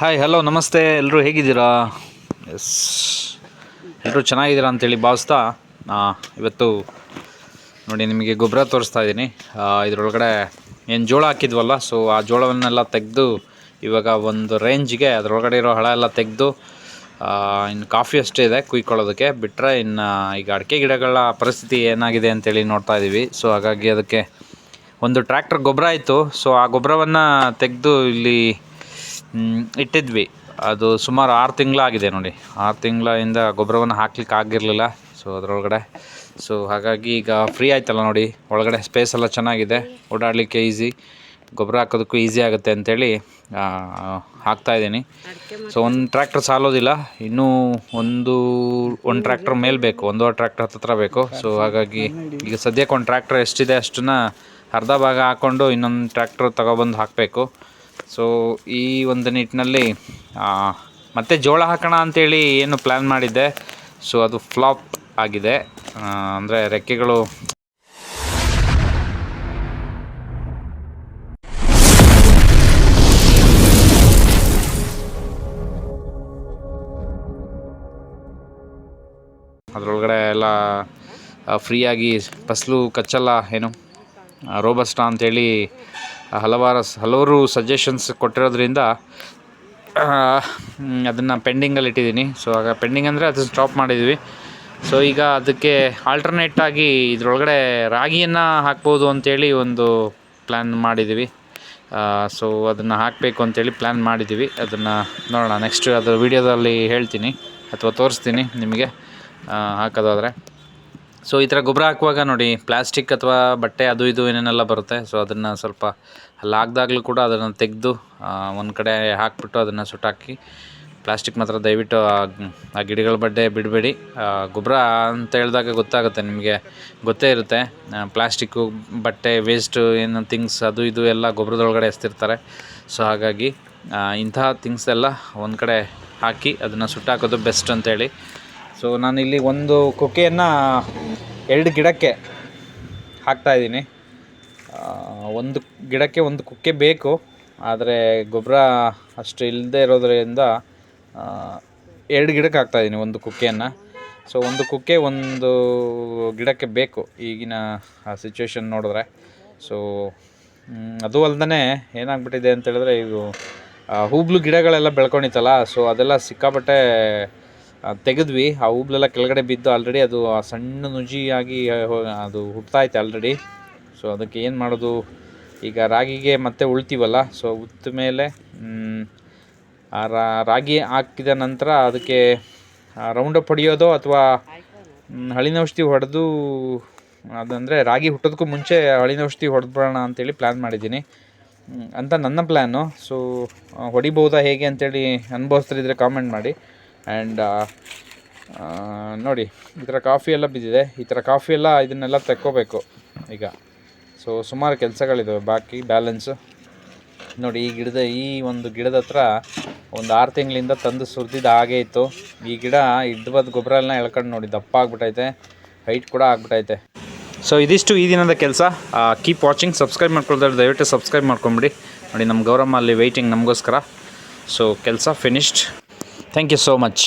Hi hello ನಮಸ್ತೆ. ಎಲ್ಲರೂ ಹೇಗಿದ್ದೀರಾ? ಎಸ್ ಎಲ್ಲರೂ ಚೆನ್ನಾಗಿದ್ದೀರಾ ಅಂತೇಳಿ ಭಾವಿಸ್ತಾ ಇವತ್ತು ನೋಡಿ ನಿಮಗೆ ಗೊಬ್ಬರ ತೋರಿಸ್ತಾ ಇದ್ದೀನಿ. ಇದರೊಳಗಡೆ ಏನು ಜೋಳ ಹಾಕಿದ್ವಲ್ಲ ಸೊ ಆ ಜೋಳವನ್ನೆಲ್ಲ ತೆಗೆದು ಇವಾಗ ಒಂದು ರೇಂಜ್ಗೆ ಅದರೊಳಗಡೆ ಇರೋ ಹಳ ಎಲ್ಲ ತೆಗೆದು ಇನ್ನು ಕಾಫಿ ಅಷ್ಟೇ ಇದೆ ಕುಯ್ಕೊಳ್ಳೋದಕ್ಕೆ. ಬಿಟ್ಟರೆ ಇನ್ನು ಈಗ ಅಡಿಕೆ ಗಿಡಗಳ ಪರಿಸ್ಥಿತಿ ಏನಾಗಿದೆ ಅಂತೇಳಿ ನೋಡ್ತಾ ಇದ್ದೀವಿ ಸೊ ಹಾಗಾಗಿ ಅದಕ್ಕೆ ಒಂದು ಟ್ರ್ಯಾಕ್ಟರ್ ಗೊಬ್ಬರ ಇತ್ತು ಸೊ ಆ ಗೊಬ್ಬರವನ್ನು ತೆಗೆದು ಇಲ್ಲಿ ಇಟ್ಟಿದ್ವಿ. ಅದು ಸುಮಾರು ಆರು ತಿಂಗಳಾಗಿದೆ ನೋಡಿ. ಆರು ತಿಂಗಳಿಂದ ಗೊಬ್ಬರವನ್ನು ಹಾಕ್ಲಿಕ್ಕೆ ಆಗಿರಲಿಲ್ಲ ಸೊ ಅದರೊಳಗಡೆ. ಸೊ ಹಾಗಾಗಿ ಈಗ ಫ್ರೀ ಆಯ್ತಲ್ಲ ನೋಡಿ. ಒಳಗಡೆ ಸ್ಪೇಸ್ ಎಲ್ಲ ಚೆನ್ನಾಗಿದೆ. ಓಡಾಡಲಿಕ್ಕೆ ಈಸಿ ಗೊಬ್ಬರ ಹಾಕೋದಕ್ಕೂ ಈಸಿ ಆಗುತ್ತೆ ಅಂತೇಳಿ ಆ, ಹಾಕ್ತಾ ಇದ್ದೀನಿ. ಸೊ ಒಂದು ಟ್ರ್ಯಾಕ್ಟರ್ ಸಾಲೋದಿಲ್ಲ. ಇನ್ನೂ ಒಂದು ಒಂದು ಟ್ರ್ಯಾಕ್ಟರ್ ಮೇಲೆ ಬೇಕು. ಒಂದೂವರೆ ಟ್ರ್ಯಾಕ್ಟರ್ ಹತ್ತತ್ರ ಬೇಕು. ಸೊ ಹಾಗಾಗಿ ಈಗ ಸದ್ಯಕ್ಕೆ ಒಂದು ಟ್ರ್ಯಾಕ್ಟರ್ ಎಷ್ಟಿದೆ ಅಷ್ಟನ್ನ ಅರ್ಧ ಭಾಗ ಹಾಕ್ಕೊಂಡು ಇನ್ನೊಂದು ಟ್ರ್ಯಾಕ್ಟರ್ ತಗೊಬಂದು ಹಾಕಬೇಕು. ಸೊ ಈ ಒಂದು ನಿಟ್ಟಿನಲ್ಲಿ ಮತ್ತೆ ಜೋಳ ಹಾಕೋಣ ಅಂತೇಳಿ ಏನು ಪ್ಲ್ಯಾನ್ ಮಾಡಿದ್ದೆ. ಸೊ ಅದು ಫ್ಲಾಪ್ ಆಗಿದೆ. ಅಂದರೆ ರೆಕ್ಕೆಗಳು. ಅದರೊಳಗಡೆ ಎಲ್ಲ ಫ್ರೀಯಾಗಿ ಫಸಲು ಕಚ್ಚಲ್ಲ ಏನು? ರೋಬಸ್ಟಾ ಅಂತೇಳಿ ಹಲವಾರು ಹಲವಾರು ಸಜೆಷನ್ಸ್ ಕೊಟ್ಟಿರೋದ್ರಿಂದ ಅದನ್ನು ಪೆಂಡಿಂಗಲ್ಲಿ ಇಟ್ಟಿದ್ದೀನಿ. ಸೊ ಆಗ ಪೆಂಡಿಂಗ್ ಅಂದರೆ ಅದು ಸ್ಟಾಪ್ ಮಾಡಿದ್ವಿ. ಸೊ ಈಗ ಅದಕ್ಕೆ ಆಲ್ಟರ್ನೇಟ್ ಆಗಿ ಇದರೊಳಗಡೆ ರಾಗಿಯನ್ನು ಹಾಕ್ಬೋದು ಅಂತೇಳಿ ಒಂದು ಪ್ಲ್ಯಾನ್ ಮಾಡಿದ್ದೀವಿ ಸೊ ಅದನ್ನು ಹಾಕಬೇಕು ಅಂತೇಳಿ ಪ್ಲ್ಯಾನ್ ಮಾಡಿದ್ದೀವಿ ಅದನ್ನು ನೋಡೋಣ ನೆಕ್ಸ್ಟ್ ಅದು ವೀಡಿಯೋದಲ್ಲಿ ಹೇಳ್ತೀನಿ ಅಥವಾ ತೋರಿಸ್ತೀನಿ ನಿಮಗೆ. ಹಾಕೋದಾದರೆ. ಸೊ ಈ ಥರ ಗೊಬ್ಬರ ಹಾಕುವಾಗ ನೋಡಿ ಪ್ಲಾಸ್ಟಿಕ್ ಅಥವಾ ಬಟ್ಟೆ ಅದು ಇದು ಏನೇನೆಲ್ಲ ಬರುತ್ತೆ. ಸೊ ಅದನ್ನು ಸ್ವಲ್ಪ ಅಲ್ಲಿ ಹಾಕ್ದಾಗಲೂ ಕೂಡ ಅದನ್ನು ತೆಗೆದು ಒಂದು ಕಡೆ ಹಾಕಿಬಿಟ್ಟು ಅದನ್ನು ಸುಟ್ಟಾಕಿ ಪ್ಲಾಸ್ಟಿಕ್ ಮಾತ್ರ ದಯವಿಟ್ಟು ಆ- ಗಿಡಗಳ ಬಡ್ಡೆ ಬಿಡಬೇಡಿ. ಗೊಬ್ಬರ ಅಂತ ಹೇಳಿದಾಗ ಗೊತ್ತಾಗುತ್ತೆ, ನಿಮಗೆ ಗೊತ್ತೇ ಇರುತ್ತೆ. ಪ್ಲಾಸ್ಟಿಕ್ಕು ಬಟ್ಟೆ ವೇಸ್ಟು ಏನು ಥಿಂಗ್ಸ್ ಅದು ಇದು ಎಲ್ಲ ಗೊಬ್ಬರದೊಳಗಡೆ ಎಸ್ತಿರ್ತಾರೆ. ಸೊ ಹಾಗಾಗಿ ಇಂತಹ ಥಿಂಗ್ಸ್ ಎಲ್ಲ ಒಂದು ಕಡೆ ಹಾಕಿ ಅದನ್ನು ಸುಟ್ಟಾಕೋದು ಬೆಸ್ಟ್ ಅಂತೇಳಿ. ಸೊ ಇಲ್ಲಿ ಒಂದು ಕೊಕ್ಕೆಯನ್ನು ಎರಡು ಗಿಡಕ್ಕೆ ಹಾಕ್ತಾ ಇದ್ದೀನಿ. ಒಂದು ಗಿಡಕ್ಕೆ ಒಂದು ಕುಕ್ಕೆ ಬೇಕು. ಆದರೆ ಗೊಬ್ಬರ ಅಷ್ಟು ಇಲ್ಲದೆ ಇರೋದರಿಂದ ಎರಡು ಗಿಡಕ್ಕೆ ಹಾಕ್ತಾಯಿದ್ದೀನಿ ಒಂದು ಕುಕ್ಕೆಯನ್ನು. ಸೊ ಒಂದು ಕುಕ್ಕೆ ಒಂದು ಗಿಡಕ್ಕೆ ಬೇಕು ಈಗಿನ ಸಿಚುವೇಶನ್ ನೋಡಿದ್ರೆ. ಸೊ ಅದು ಅಲ್ಲದೇ ಏನಾಗ್ಬಿಟ್ಟಿದೆ ಅಂತೇಳಿದ್ರೆ ಇದು ಹೂಬ್ಲು ಗಿಡಗಳೆಲ್ಲ ಬೆಳ್ಕೊಂಡಿತ್ತಲ್ಲ ಸೊ ಅದೆಲ್ಲ ಸಿಕ್ಕಾಪಟ್ಟೆ ತೆಗೆದ್ವಿ. ಆ ಹೂಬ್ಲೆಲ್ಲ ಕೆಳಗಡೆ ಬಿದ್ದು ಆಲ್ರೆಡಿ ಅದು ಆ ಸಣ್ಣ ನುಜಿಯಾಗಿ ಅದು ಹುಟ್ತಾ ಐತೆ ಆಲ್ರೆಡಿ ಸೊ ಅದಕ್ಕೆ ಏನು ಮಾಡೋದು? ಈಗ ರಾಗಿಗೆ ಮತ್ತೆ ಉಳ್ತೀವಲ್ಲ? ಸೊ ಉತ್ತ ಮೇಲೆ ರಾಗಿ ಹಾಕಿದ ನಂತರ ಅದಕ್ಕೆ ರೌಂಡಪ್ ಹೊಡೆಯೋದು ಅಥವಾ ಹಳಿನೌಷಧಿ ಹೊಡೆದು, ಅದಂದರೆ ರಾಗಿ ಹುಟ್ಟೋದಕ್ಕೂ ಮುಂಚೆ ಹಳಿನೌಷಧಿ ಹೊಡೆದ್ಬಿಡೋಣ ಅಂತೇಳಿ ಪ್ಲ್ಯಾನ್ ಮಾಡಿದ್ದೀನಿ. ಅಂತ ನನ್ನ ಪ್ಲ್ಯಾನು ಸೊ ಹೊಡಿಬೋದಾ ಹೇಗೆ ಅಂತೇಳಿ ಅನುಭವಿಸ್ತಿದ್ರೆ ಕಾಮೆಂಟ್ ಮಾಡಿ. ಆ್ಯಂಡ್ ನೋಡಿ, ಈ ಥರ ಕಾಫಿ ಎಲ್ಲ ಬಿದ್ದಿದೆ. ಈ ಥರ ಕಾಫಿ ಎಲ್ಲ ಇದನ್ನೆಲ್ಲ ತೆಕ್ಕೋಬೇಕು ಈಗ. ಸೊ ಸುಮಾರು ಕೆಲಸಗಳಿದ್ದಾವೆ ಬಾಕಿ ಬ್ಯಾಲೆನ್ಸು ನೋಡಿ, ಈ ಗಿಡದ ಈ ಒಂದು ಗಿಡದ ಹತ್ರ ಒಂದು ಆರು ತಿಂಗಳಿಂದ ತಂದು ಸುರಿದಿದ್ದು ಹಾಗೇ ಇತ್ತು. ಈ ಗಿಡ ಇಡ್ಬದ ಗೊಬ್ಬರ ಎಲ್ಲ ಎಳ್ಕೊಂಡು ನೋಡಿ ದಪ್ಪ ಆಗ್ಬಿಟ್ಟೈತೆ ಹೈಟ್ ಕೂಡ ಆಗ್ಬಿಟ್ಟೈತೆ ಸೊ ಇದಿಷ್ಟು ಈ ದಿನದ ಕೆಲಸ. ಕೀಪ್ ವಾಚಿಂಗ್ ಸಬ್ಸ್ಕ್ರೈಬ್ ಮಾಡ್ಕೊಳ್ತಾರೆ ದಯವಿಟ್ಟು ಸಬ್ಸ್ಕ್ರೈಬ್ ಮಾಡ್ಕೊಂಬಿಡಿ. ನೋಡಿ ನಮ್ಮ ಗೌರಮ್ಮ ಅಲ್ಲಿ ವೆಯ್ಟಿಂಗ್ ನಮಗೋಸ್ಕರ. ಸೊ ಕೆಲಸ finished thank you so much